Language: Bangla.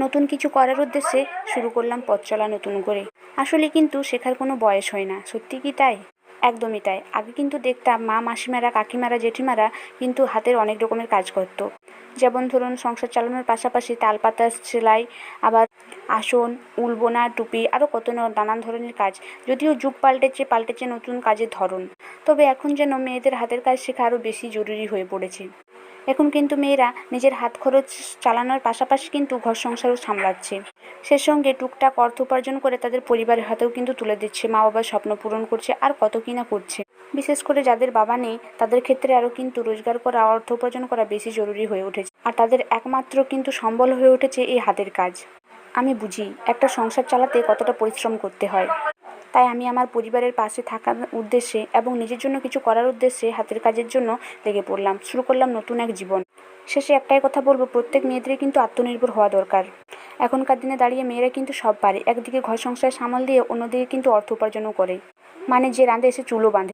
নতুন কিছু করার উদ্দেশ্যে শুরু করলাম পথ চলা নতুন করে। আসলে কিন্তু শেখার কোনো বয়স হয় না। সত্যি কি তাই? একদমই তাই। আগে কিন্তু দেখতাম মা, মাসিমারা, কাকিমারা, জেঠিমারা কিন্তু হাতের অনেক রকমের কাজ করতো। যেমন ধরুন, সংসার চালানোর পাশাপাশি তালপাতা, সেলাই, আবার আসন উল বোনা টুপি আরও কত নানান ধরনের কাজ। যদিও যুগ পাল্টেছে পাল্টেছে নতুন কাজের ধরন। তবে এখন যেন মেয়েদের হাতের কাজ শেখা আরও বেশি জরুরি হয়ে পড়েছে। এখন কিন্তু মেয়েরা নিজের হাত খরচ চালানোর পাশাপাশি কিন্তু ঘর সংসারও সামলাচ্ছে। সে সঙ্গে টুকটাক অর্থ উপার্জন করে তাদের পরিবারের হাতেও কিন্তু তুলে দিচ্ছে। মা বাবার স্বপ্ন পূরণ করছে আর কত কি না করছে। বিশেষ করে যাদের বাবা নেই, তাদের ক্ষেত্রে আরও কিন্তু রোজগার করা, অর্থ উপার্জন করা বেশি জরুরি হয়ে উঠেছে। আর তাদের একমাত্র কিন্তু সম্বল হয়ে উঠেছে এই হাতের কাজ। আমি বুঝি, একটা সংসার চালাতে কতটা পরিশ্রম করতে হয়। তাই আমি আমার পরিবারের পাশে থাকার উদ্দেশ্যে এবং নিজের জন্য কিছু করার উদ্দেশ্যে হাতের কাজের জন্য লেগে পড়লাম। শুরু করলাম নতুন এক জীবন। শেষে একটাই কথা বলব, প্রত্যেক মেয়েদেরই কিন্তু আত্মনির্ভর হওয়া দরকার। এখনকার দিনে দাঁড়িয়ে মেয়েরা কিন্তু সব পারে। একদিকে ঘর সংসার সামাল দিয়ে অন্যদিকে কিন্তু অর্থ উপার্জনও করে। মানে যে রাঁধে এসে চুলো বাঁধে।